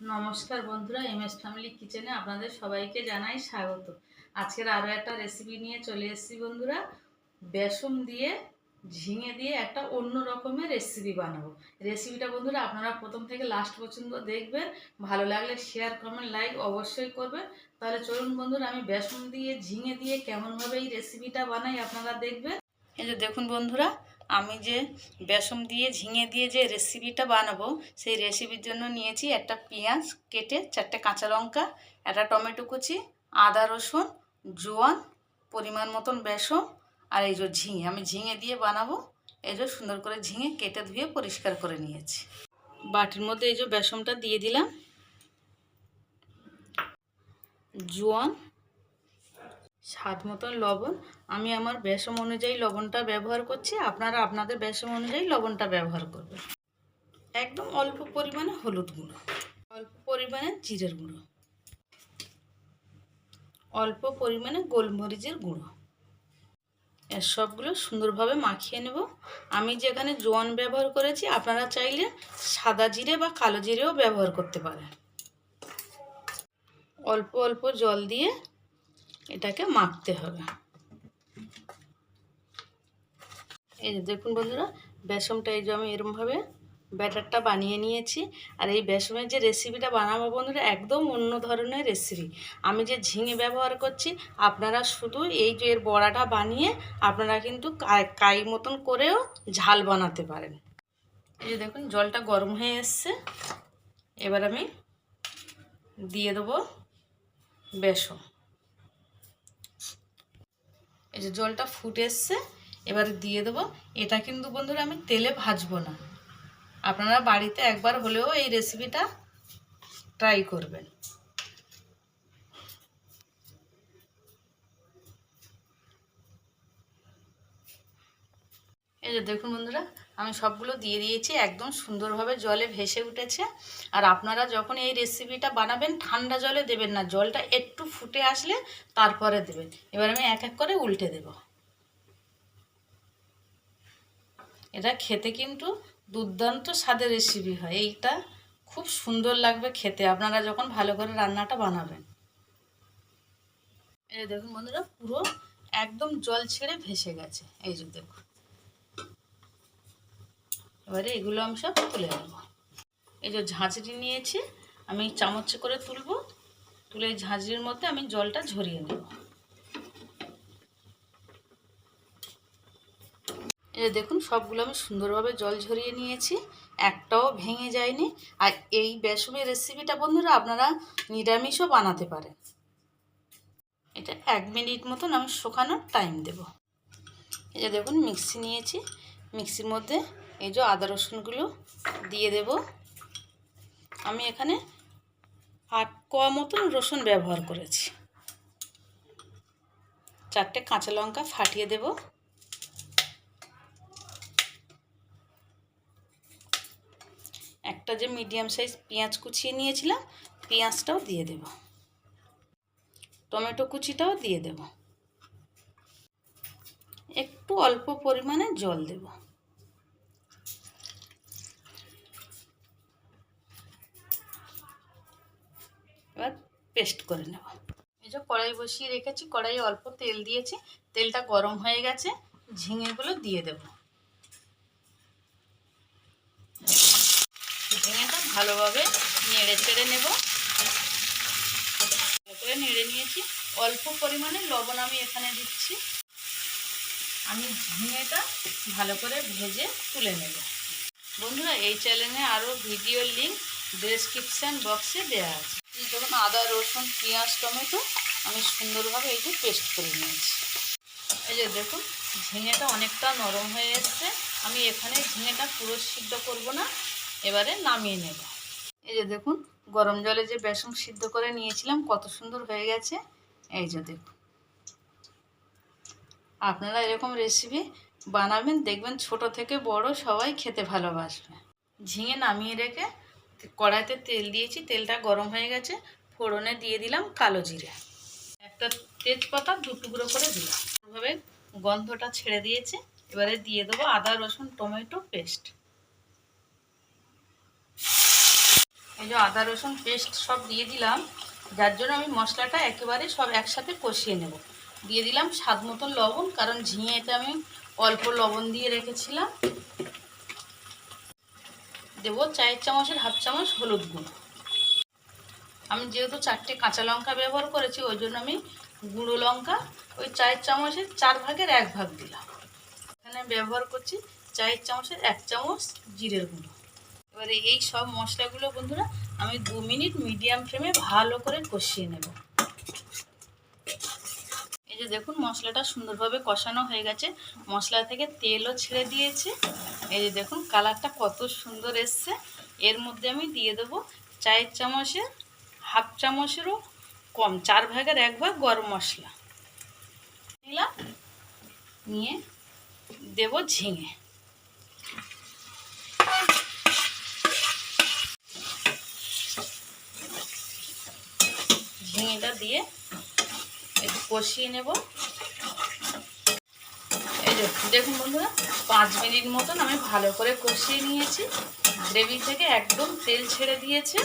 নমস্কার বন্ধুরা M S family কিচেনে আপনাদের সবাইকে জানাই স্বাগত। আজকের আরও একটা রেসিপি নিয়ে চলে এসেছি বন্ধুরা। বেসন দিয়ে, ঝিঙে দিয়ে একটা অন্য রকমের রেসিপি বানাবো। রেসিপিটা বন্ধুরা আপনারা প্রথম থেকে লাস্ট পর্যন্ত দেখবেন। ভালো লাগলে শেয়ার কমেন্ট লাইক অবশ্যই করবেন। তাহলে চলুন বন্ধুরা, আমি বেসন দিয়ে, ঝিঙে দিয়ে কেমনভাবে এই রেসিপিটা বানাই আপনারা দেখবেন। এই যে দেখুন বন্ধুরা আমি যে বেসন দিয়ে ঝিঙে দিয়ে যে রেসিপিটা বানাবো, সেই রেসিপির জন্য নিয়েছি একটা পেঁয়াজ কেটে চারটে কাঁচা লঙ্কা, একটা টমেটো কুচি, আদা রসুন, জোয়ান, পরিমাণ মতন বেসন আর এই যে ঝিঙে। আমি ঝিঙে দিয়ে বানাবো, এই যে সুন্দর করে ঝিঙে কেটে ধুয়ে পরিষ্কার করে নিয়েছি। বাটির মধ্যে এই যে বেসনটা দিয়ে দিলাম। জোয়ান স্বাদ মতন লবণ। আমি আমার বেসম অনুযায়ী লবণটা ব্যবহার করছি। আপনারা আপনাদের বেসম অনুযায়ী লবণটা ব্যবহার করবেন। একদম অল্প পরিমাণে হলুদ গুঁড়ো। অল্প পরিমাণে জিরের গুঁড়ো। অল্প পরিমাণে গোলমরিচের গুঁড়ো। এর সবগুলো সুন্দরভাবে মাখিয়ে নেব। আমি যেখানে জোয়ান ব্যবহার করেছি, আপনারা চাইলে সাদা জিরে বা কালো জিরেও ব্যবহার করতে পারেন। অল্প অল্প জল দিয়ে এটাকে মাখতে হবে। এই যে দেখুন বন্ধুরা, বেসমটা এই যে আমি এরমভাবে ব্যাটারটা বানিয়ে নিয়েছি। আর এই বেসনের যে রেসিপিটা বানাবো বন্ধুরা, একদম অন্য ধরনের রেসিপি আমি যে ঝিঙে ব্যবহার করছি, আপনারা শুধু এই যে এর বড়াটা বানিয়ে আপনারা কিন্তু কাই- মতন করেও ঝাল বানাতে পারেন। এই যে দেখুন, জলটা গরম হয়ে এসছে। এবার আমি দিয়ে দেবো বেসন। এই যে জলটা ফুটে এসছে, এবারে দিয়ে দেবো। এটা কিন্তু বন্ধুরা আমি তেলে ভাজবো না। আপনারা বাড়িতে একবার হলেও এই রেসিপিটা ট্রাই করবেন। এই যে দেখুন বন্ধুরা আমি সবগুলো দিয়ে দিয়েছি, একদম সুন্দরভাবে জলে ভেসে উঠেছে। আর আপনারা যখন এই রেসিপিটা বানাবেন, ঠান্ডা জলে দেবেন না, জলটা একটু ফুটে আসলে তারপরে দেবেন। এবার আমি এক এক করে উল্টে দেব। এটা খেতে কিন্তু দুর্দান্ত স্বাদের রেসিপি হয়। এইটা খুব সুন্দর লাগবে খেতে। আপনারা যখন ভালো করে রান্নাটা বানাবেন। এই দেখুন বন্ধুরা, পুরো একদম জল ছেড়ে ভেসে গেছে। এই যে দেখুন। এবারে এগুলো আমি সব তুলে নেব। এই যে ঝাঁঝরি নিয়েছি, আমি চামচে করে তুলব। তুলে ঝাঁঝরির মধ্যে আমি জলটা ঝরিয়ে নেব। এই যে দেখুন, সবগুলো আমি সুন্দরভাবে জল ঝরিয়ে নিয়েছি। একটাও ভেঙে যায়নি। আর এই বেসমের রেসিপিটা বন্ধুরা আপনারা নিরামিষও বানাতে পারেন। এটা এক মিনিট মতন আমি শুকানোর টাইম দেব। এই যে দেখুন মিক্সি নিয়েছি। মিক্সির মধ্যে এই যে আদা রসুনগুলো দিয়ে দেব। আমি এখানে আট কোয়া মতন রসুন ব্যবহার করেছি। চারটে কাঁচা লঙ্কা ফাটিয়ে দেব। একটা যে মিডিয়াম সাইজ পেঁয়াজ কুচিয়ে নিয়েছিলাম, পেঁয়াজটাও দিয়ে দেব। টমেটো কুচিটাও দিয়ে দেব। একটু অল্প পরিমাণে জল দেবো এবার পেস্ট করে নেব। এই যে কড়াই বসিয়ে রেখেছি কড়াইয়ে অল্প তেল দিয়েছি, তেলটা গরম হয়ে গেছে, ঝিঙেগুলো দিয়ে দেব। ঝিঙেটা ভালোভাবে নেড়ে ছেড়ে নেব। ভালো করে নেড়ে নিয়েছি। অল্প পরিমাণে লবণ আমি এখানে দিচ্ছি। আমি ঝিঙেটা ভালো করে ভেজে তুলে নেব। বন্ধুরা, এই চ্যানেলে আরও ভিডিও লিঙ্ক ডেসক্রিপশান বক্সে দেওয়া আছে। দেখুন, আদা, রসুন, পেঁয়াজ, টমেটো আমি সুন্দরভাবে এই যে পেস্ট করে নিয়েছি। এই যে দেখুন, ঝিঙেটা অনেকটা নরম হয়ে এসছে। আমি এখানে ঝিঙেটা পুরো সিদ্ধ করব না, এবারে নামিয়ে নেব। এই যে দেখুন, গরম জলে যে বেসন সিদ্ধ করে নিয়েছিলাম, কত সুন্দর হয়ে গেছে। এই যে দেখুন। আপনারা এরকম রেসিপি বানাবেন, দেখবেন ছোট থেকে বড় সবাই খেতে ভালোবাসবে। ঝিঙে নামিয়ে রেখে কড়াইতে তেল দিয়েছি, তেলটা গরম হয়ে গেছে, ফোড়নে দিয়ে দিলাম কালো জিরে। একটা তেজপাতা দু টুকরো করে দিলাম। এভাবে গন্ধটা ছেড়ে দিয়েছে, এবারে দিয়ে দেবো আদা, রসুন, টমেটো পেস্ট। এই যে আদা, রসুন, পেস্ট সব দিয়ে দিলাম, যার জন্য আমি মশলাটা একেবারে সব একসাথে কষিয়ে নেব। দিয়ে দিলাম স্বাদ মতন লবণ, কারণ ঝিঙেতে আমি অল্প লবণ দিয়ে রেখেছিলাম। দেবো চায়ের চামচের হাফ চামচ হলুদ গুঁড়ো। আমি যেহেতু চারটে কাঁচা লঙ্কা ব্যবহার করেছি, ওই জন্য আমি গুঁড়ো লঙ্কা, ওই চায়ের চামচের চার ভাগের এক ভাগ দিলাম। এখানে ব্যবহার করছি চায়ের চামচের এক চামচ জিরের গুঁড়ো। এবারে এই সব মশলাগুলো বন্ধুরা, আমি দু মিনিট মিডিয়াম ফ্লেমে ভালো করে কষিয়ে নেব। যে দেখুন মশলাটা সুন্দরভাবে কষানো হয়ে গেছে। মশলা থেকে তেলও ছেড়ে দিয়েছে। এই যে দেখুন কালারটা কত সুন্দর এসছে। এর মধ্যে আমি দিয়ে দেবো চায়ের চামচের হাফ চামচেরও কম, চার ভাগের এক ভাগ গরম মশলা। নিলাম, নিয়ে দেব ঝিঙে। ঝিঙেটা দিয়ে একটু কষিয়ে নেব। এই যে, দেখুন বন্ধুরা, পাঁচ মিনিট মতন আমি ভালো করে কষিয়ে নিয়েছি। গ্রেভি থেকে একদম তেল ছেড়ে দিয়েছে।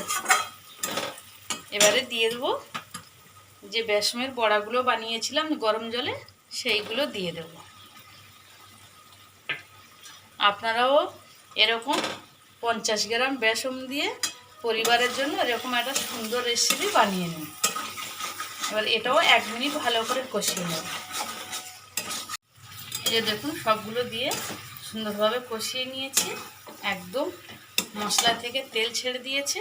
এবারে দিয়ে দেবো যে বেসমের বড়াগুলো বানিয়েছিলাম গরম জলে, সেইগুলো দিয়ে দেব। আপনারাও এরকম পঞ্চাশ গ্রাম বেসম দিয়ে পরিবারের জন্য এরকম একটা সুন্দর রেসিপি বানিয়ে নিন। এবার এটাও এক মিনিট ভালো করে কষিয়ে নেব। এই যে দেখুন, সবগুলো দিয়ে সুন্দরভাবে কষিয়ে নিয়েছি। একদম মশলা থেকে তেল ছেড়ে দিয়েছে।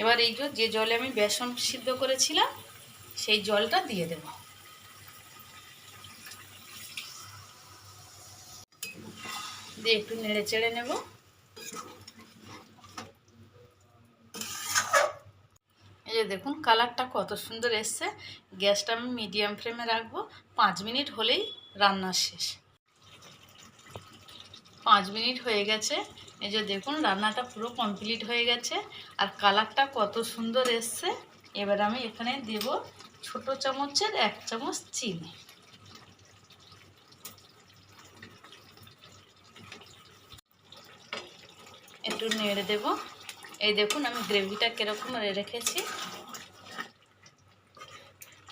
এবার এই যে যে জলে আমি বেসন সিদ্ধ করেছিলাম, সেই জলটা দিয়ে দেব। দিয়ে একটু নেড়ে চেড়ে নেব। এই যে দেখুন, কালারটা কত সুন্দর এসছে। গ্যাসটা আমি মিডিয়াম ফ্লেমে রাখব। পাঁচ মিনিট হলেই রান্না শেষ। পাঁচ মিনিট হয়ে গেছে। এই যে দেখুন, রান্নাটা পুরো কমপ্লিট হয়ে গেছে। আর কালারটা কত সুন্দর এসছে। এবার আমি এখানে দেব ছোট চামচের এক চামচ চিনি। একটু নেড়ে দেব। এই দেখুন, আমি গ্রেভিটা কীরকম রেখেছি।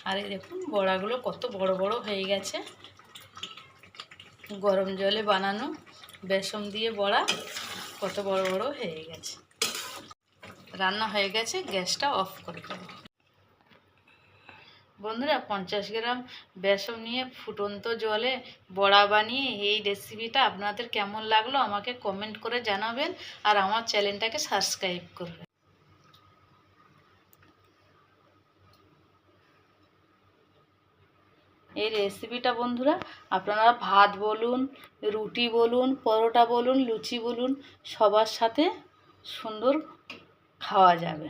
আর এই দেখুন, বড়াগুলো কত বড় বড় হয়ে গেছে। গরম জলে বানানো বেসন দিয়ে বড়া কত বড় বড় হয়ে গেছে। রান্না হয়ে গেছে, গ্যাসটা অফ করে দেবো বন্ধুরা পঞ্চাশ গ্রাম বেসম নিয়ে ফুটন্ত জলে বড়া বানিয়ে এই রেসিপিটা আপনাদের কেমন লাগল আমাকে কমেন্ট করে জানাবেন আর আমার চ্যানেলটাকে সাবস্ক্রাইব করবেন। এই রেসিপিটা বন্ধুরা আপনারা ভাত বলুন, রুটি বলুন, পরোটা বলুন, লুচি বলুন, সবার সাথে সুন্দর খাওয়া যাবে।